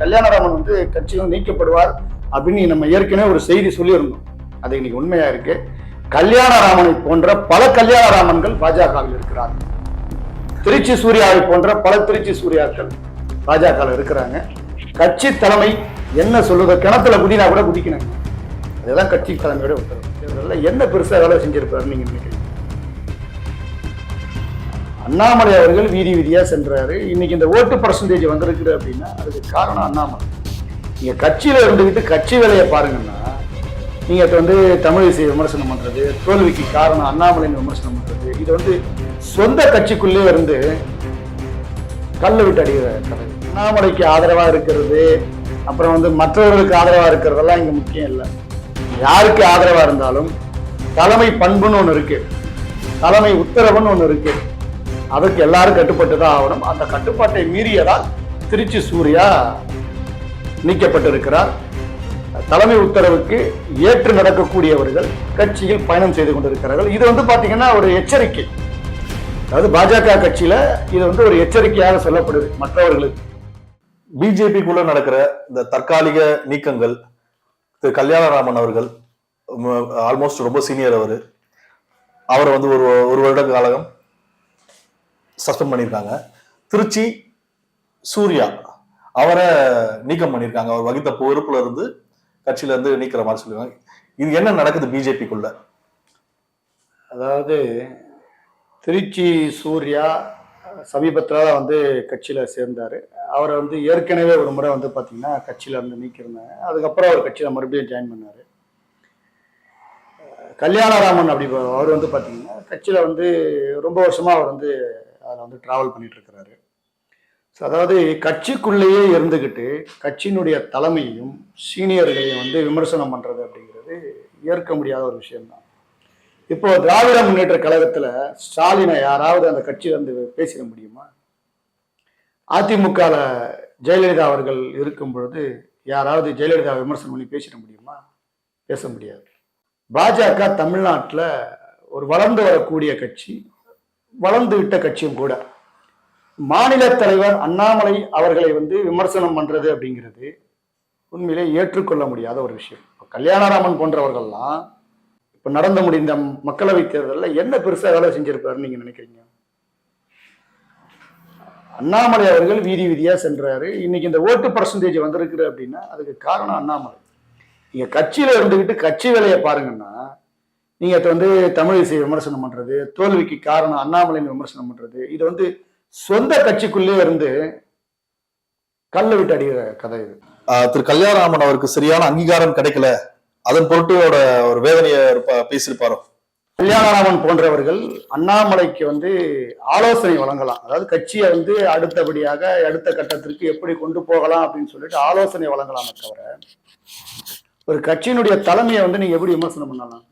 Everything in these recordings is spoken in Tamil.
கல்யாணராமன் வந்து கட்சியும் நீக்கப்படுவார் அப்படின்னு நம்ம ஏற்கனவே ஒரு செய்தி சொல்லியிருந்தோம். அது இன்னைக்கு உண்மையா இருக்கு. கல்யாணராமனை போன்ற பல கல்யாணராமன்கள் பாஜகவில் இருக்கிறார். திருச்சி சூர்யாவை போன்ற பல திருச்சி சூர்யாக்கள் பாஜகவில் இருக்கிறாங்க. கட்சி தலைமை என்ன சொல்லுதோ கிணத்துல குதினா கூட குதிக்கணும். அதுதான் கட்சி தலைமையோட உத்தரவு. இதெல்லாம் என்ன பெருசா வேலை செஞ்சிருப்பாரு நீங்க நினைக்கிறீங்க? அண்ணாமலை அவர்கள் வீதி வீதியாக சென்றாரு. இன்னைக்கு இந்த ஓட்டு பர்சன்டேஜ் வந்திருக்குது அப்படின்னா அதுக்கு காரணம் அண்ணாமலை. நீங்கள் கட்சியில் இருந்துக்கிட்டு கட்சி வேலையை பாருங்கன்னா நீங்கள் இப்போ வந்து தமிழிசை விமர்சனம் பண்ணுறது தோல்விக்கு காரணம் அண்ணாமலைன்னு விமர்சனம் பண்ணுறது இது வந்து சொந்த கட்சிக்குள்ளே இருந்து கல்லை விட்டு அடிக்கிற கதை. அண்ணாமலைக்கு ஆதரவாக இருக்கிறது அப்புறம் வந்து மற்றவர்களுக்கு ஆதரவாக இருக்கிறதெல்லாம் இங்கே முக்கியம் இல்லை. யாருக்கு ஆதரவாக இருந்தாலும் தலைமை பண்புன்னு ஒன்று இருக்குது தலைமை உத்தரவுன்னு ஒன்று இருக்குது அதற்கு எல்லாரும் கட்டுப்பட்டு தான் ஆகணும். அந்த கட்டுப்பாட்டை மீறியதால் திருச்சி சூர்யா நீக்கப்பட்டிருக்கிறார். தலைமை உத்தரவுக்கு ஏற்று நடக்கக்கூடியவர்கள் கட்சியில் பயணம் செய்து கொண்டிருக்கிறார்கள். இது வந்து பார்த்தீங்கன்னா ஒரு எச்சரிக்கை. அதாவது பாஜக கட்சியில இது வந்து ஒரு எச்சரிக்கையாக சொல்லப்படுது மற்றவர்களுக்கு. பிஜேபிக்குள்ள நடக்கிற இந்த தற்காலிக நீக்கங்கள் திரு கல்யாணராமன் அவர்கள் ஆல்மோஸ்ட் ரொம்ப சீனியர் அவர். அவரை வந்து ஒரு ஒரு வருட காலம் சஸ்பெண்ட் பண்ணியிருக்காங்க. திருச்சி சூர்யா அவரை நீக்கம் பண்ணியிருக்காங்க. அவர் வகித்த பொறுப்புல இருந்து கட்சியில இருந்து நீக்கிற மாதிரி சொல்லுவாங்க இது என்ன நடக்குது பிஜேபிக்குள்ள? அதாவது திருச்சி சூர்யா சமீபத்தில் தான் வந்து கட்சியில் சேர்ந்தார். அவரை வந்து ஏற்கனவே ஒரு முறை வந்து பார்த்திங்கன்னா கட்சியில் இருந்து நீக்கிருந்தாங்க அதுக்கப்புறம் அவர் கட்சியில் மறுபடியும் ஜாயின் பண்ணார். கல்யாணராமன் அப்படி அவர் வந்து பார்த்திங்கன்னா கட்சியில் வந்து ரொம்ப வருஷமாக அவர் வந்து அதில் வந்து ட்ராவல் பண்ணிட்டு இருக்கிறாரு ஸோ அதாவது கட்சிக்குள்ளேயே இருந்துக்கிட்டு கட்சியினுடைய தலைமையும் சீனியர்களையும் வந்து விமர்சனம் பண்ணுறது அப்படிங்கிறது ஏற்க முடியாத ஒரு விஷயம்தான். இப்போ திராவிட முன்னேற்ற கழகத்தில் ஸ்டாலினை யாராவது அந்த கட்சியில இருந்து பேசிட முடியுமா? அதிமுகவில் ஜெயலலிதா அவர்கள் இருக்கும் பொழுது யாராவது ஜெயலலிதா விமர்சனம் பண்ணி பேசிட முடியுமா? பேச முடியாது. பாஜக தமிழ்நாட்டில் ஒரு வளர்ந்து வரக்கூடிய கட்சி வளர்ந்து விட்ட கட்சியும் கூட. மாநில தலைவர் அண்ணாமலை அவர்களை வந்து விமர்சனம் பண்றது அப்படிங்கிறது உண்மையிலே ஏற்றுக்கொள்ள முடியாத ஒரு விஷயம். இப்ப கல்யாணராமன் போன்றவர்கள்லாம் இப்ப நடந்து முடிந்த மக்களவை தேர்தலில் என்ன பெருசா வேலை செஞ்சிருப்பாருன்னு நீங்க நினைக்கிறீங்க? அண்ணாமலை அவர்கள் வீதி வீதியா சென்றாரு. இன்னைக்கு இந்த ஓட்டு பர்சன்டேஜ் வந்திருக்குது அப்படின்னா அதுக்கு காரணம் அண்ணாமலை. நீங்க கட்சியில இருந்துகிட்டு கட்சி வேலையை பாருங்கன்னா நீங்க இப்ப வந்து தமிழ் இசை விமர்சனம் பண்றது தோல்விக்கு காரணம் அண்ணாமலைன்னு விமர்சனம் பண்றது இது வந்து சொந்த கட்சிக்குள்ளே இருந்து கல்ல விட்டு அடிக்கிற கதை இது. திரு கல்யாணராமன் அவருக்கு சரியான அங்கீகாரம் கிடைக்கல. அதன் பொருட்டோட ஒரு வேதனையை பேசியிருப்பாரோ? கல்யாணராமன் போன்றவர்கள் அண்ணாமலைக்கு வந்து ஆலோசனை வழங்கலாம். அதாவது கட்சியை வந்து அடுத்தபடியாக அடுத்த கட்டத்திற்கு எப்படி கொண்டு போகலாம் அப்படின்னு சொல்லிட்டு ஆலோசனை வழங்கலாமே தவிர ஒரு கட்சியினுடைய தலைமையை வந்து நீங்க எப்படி விமர்சனம் பண்ணலாம்?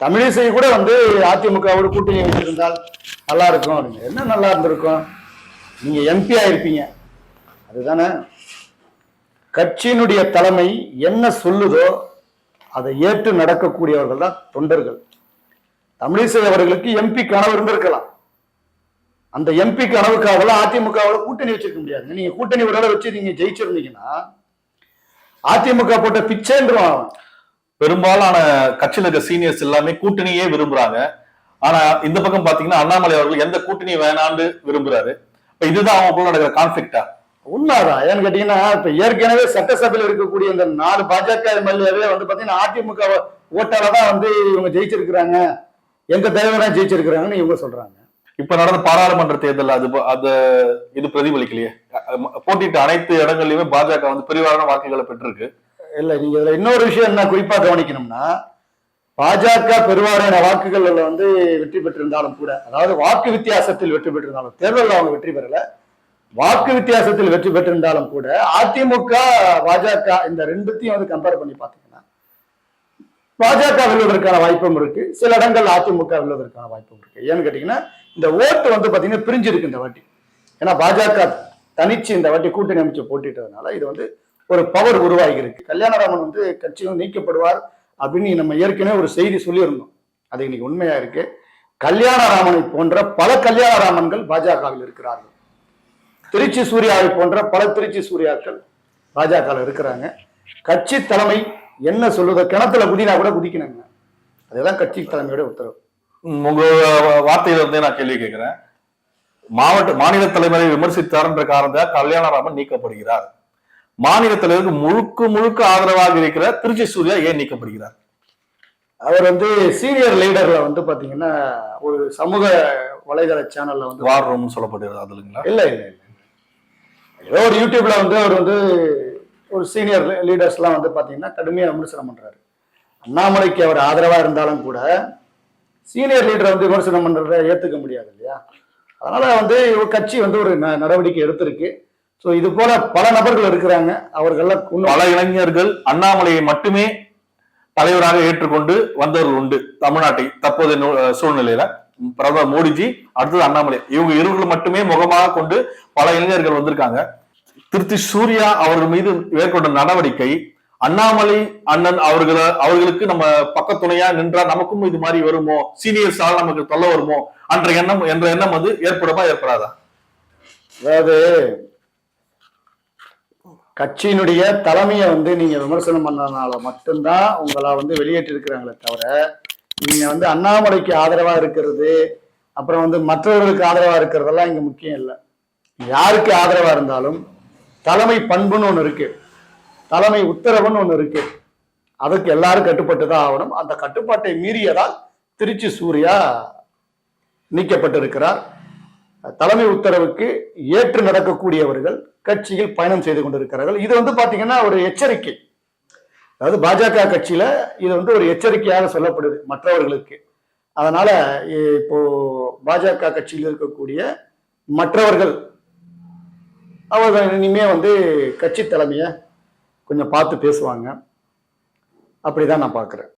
தமிழிசை கூட வந்து அதிமுகவோட கூட்டணி வச்சிருந்தால் நல்லா இருக்கும் அப்படின்னு என்ன நல்லா இருந்திருக்கும் நீங்க எம்பி ஆயிருப்பீங்க. அதுதானே? கட்சியினுடைய தலைமை என்ன சொல்லுதோ அதை ஏற்று நடக்கக்கூடியவர்கள் தான் தொண்டர்கள். தமிழிசை அவர்களுக்கு எம்பி கனவு இருந்திருக்கலாம். அந்த எம்பி கனவுக்காக அதிமுகவோட கூட்டணி வச்சிருக்க முடியாது. நீங்க கூட்டணி ஒரு வச்சு நீங்க ஜெயிச்சிருந்தீங்கன்னா அதிமுக போட்ட பிச்சைன்றான் அவன். பெரும்பாலான கட்சியில இருக்க சீனியர்ஸ் எல்லாமே கூட்டணியே விரும்புறாங்க. ஆனா இந்த பக்கம் பாத்தீங்கன்னா அண்ணாமலை அவர்கள் எந்த கூட்டணி வேணான்னு விரும்புறாரு. இப்ப இதுதான் அவங்களுக்குள்ள நடக்கிற கான்ஃபிளிக்டா உண்மைதான். ஏன்னு கேட்டீங்கன்னா இப்ப ஏற்கனவே சட்டசபையில் இருக்கக்கூடிய இந்த நாலு பாஜக எம்எல்ஏவே வந்து பாத்தீங்கன்னா அதிமுக ஓட்டால தான் வந்து இவங்க ஜெயிச்சிருக்கிறாங்க. எங்க தலைவர் தான் ஜெயிச்சிருக்கிறாங்கன்னு இவங்க சொல்றாங்க. இப்ப நடந்த பாராளுமன்ற தேர்தல் அது அது இது பிரதிபலிக்கலையே. அஹ் போட்டியிட்ட அனைத்து இடங்கள்லயுமே பாஜக வந்து பெருவாரியான வாக்குகளை பெற்றிருக்கு. இல்ல நீங்க இதுல இன்னொரு விஷயம் என்ன குறிப்பா கவனிக்கணும்னா பாஜக பெருவாரியான வாக்குகள்ல வந்து வெற்றி பெற்றிருந்தாலும் கூட அதாவது வாக்கு வித்தியாசத்தில் வெற்றி பெற்றிருந்தாலும் தேர்தலில் அவங்க வெற்றி பெறல வாக்கு வித்தியாசத்தில் வெற்றி பெற்றிருந்தாலும் கூட அதிமுக பாஜக இந்த ரெண்டுத்தையும் வந்து கம்பேர் பண்ணி பார்த்தீங்கன்னா பாஜக வெல்வதற்கான வாய்ப்பும் இருக்கு சில இடங்கள் அதிமுக வெல்வதற்கான வாய்ப்பும் இருக்கு. ஏன்னு கேட்டீங்கன்னா இந்த ஓட்டு வந்து பாத்தீங்கன்னா பிரிஞ்சிருக்கு இந்த வாட்டி. ஏன்னா பாஜக தனிச்சு இந்த வாட்டி கூட்டணி அமைச்சு போட்டிட்டதுனால இது வந்து ஒரு பவர் உருவாகி இருக்கு கல்யாணராமன் வந்து கட்சியும் நீக்கப்படுவார் அப்படின்னு நம்ம ஏற்கனவே ஒரு செய்தி சொல்லியிருந்தோம். அது இன்னைக்கு உண்மையா இருக்கு. கல்யாணராமனை போன்ற பல கல்யாணராமன்கள் பாஜகவில் இருக்கிறார்கள். திருச்சி சூர்யாவை போன்ற பல திருச்சி சூர்யாக்கள் பாஜக இருக்கிறாங்க. கட்சி தலைமை என்ன சொல்லுதோ கிணத்துல குதினா கூட குதிக்கணுங்க. அதுதான் கட்சி தலைமையோட உத்தரவு. உங்க வார்த்தையில இருந்தே நான் கேள்வி கேட்கிறேன். மாவட்ட மாநில தலைவரை விமர்சித்தார் என்ற காரணத்தால் கல்யாணராமன் நீக்கப்படுகிறார். மாநில தலைவருக்கு முழுக்க முழுக்க ஆதரவாக இருக்கிற திருச்சி சூர்யா ஏன் நீக்கப்படுகிறார்? அவர் வந்து சீனியர் லீடர்ல வந்து பாத்தீங்கன்னா ஒரு சமூக வலைதள சேனல்ல வந்து வார் ரூம்னு சொல்லப்படுகிறது அதுங்களா இல்ல இல்ல இல்ல. ஏதோ ஒரு யூடியூப்ல வந்து அவர் வந்து ஒரு சீனியர் லீடர்ஸ்லாம் வந்து பாத்தீங்கன்னா கடுமையா விமர்சனம் பண்றாரு. அண்ணாமலைக்கு அவர் ஆதரவா இருந்தாலும் கூட சீனியர் லீடரை வந்து விமர்சனம் பண்றதை ஏத்துக்க முடியாது இல்லையா? அதனால வந்து கட்சி வந்து ஒரு நடவடிக்கை எடுத்திருக்கு. ஸோ இது போல பல நபர்கள் இருக்கிறாங்க. அவர்கள்லாம் பல இளைஞர்கள் அண்ணாமலையை மட்டுமே தலைவராக ஏற்றுக்கொண்டு வந்தவர்கள் உண்டு தமிழ்நாட்டை தற்போதைய சூழ்நிலையில. பிரதமர் மோடிஜி அடுத்தது அண்ணாமலை. இவங்க இருவர்கள் மட்டுமே முகமாக கொண்டு பல இளைஞர்கள் வந்திருக்காங்க. திருச்சி சூர்யா அவர்கள் மீது மேற்கொண்ட நடவடிக்கை அண்ணாமலை அண்ணன் அவர்கள அவர்களுக்கு நம்ம பக்கத்துணையா நின்றா நமக்கும் இது மாதிரி வருமோ? சீனியர்ஸால் நமக்கு தொல்லை வருமோ? என்ற எண்ணம் என்ற எண்ணம் வந்து ஏற்படுமா ஏற்படாதா? அதாவது கட்சியினுடைய தலைமையை வந்து நீங்க விமர்சனம் பண்ணதுனால மட்டும்தான் உங்களை வந்து வெளியேற்றிருக்கிறாங்களே தவிர நீங்க வந்து அண்ணாமலைக்கு ஆதரவா இருக்கிறது அப்புறம் வந்து மற்றவர்களுக்கு ஆதரவா இருக்கிறதெல்லாம் இங்க முக்கியம் இல்லை. யாருக்கு ஆதரவா இருந்தாலும் தலைமை பண்புன்னு ஒன்று இருக்கு. தலைமை உத்தரவுன்னு ஒன்று இருக்கு. அதுக்கு எல்லாரும் கட்டுப்பட்டு தான் ஆகணும். அந்த கட்டுப்பாட்டை மீறியதால் திருச்சி சூர்யா நீக்கப்பட்டிருக்கிறார். தலைமை உத்தரவுக்கு ஏற்று நடக்கக்கூடியவர்கள் கட்சியில் பயணம் செய்து கொண்டிருக்கிறார்கள். இது வந்து பாத்தீங்கன்னா ஒரு எச்சரிக்கை. அதாவது பாஜக கட்சியில இது வந்து ஒரு எச்சரிக்கையாக சொல்லப்படுது மற்றவர்களுக்கு. அதனால இப்போ பாஜக கட்சியில் இருக்கக்கூடிய மற்றவர்கள் அவர்கள் இனிமே வந்து கட்சி தலைமையை கொஞ்சம் பார்த்து பேசுவாங்க. அப்படிதான் நான் பார்க்குறேன்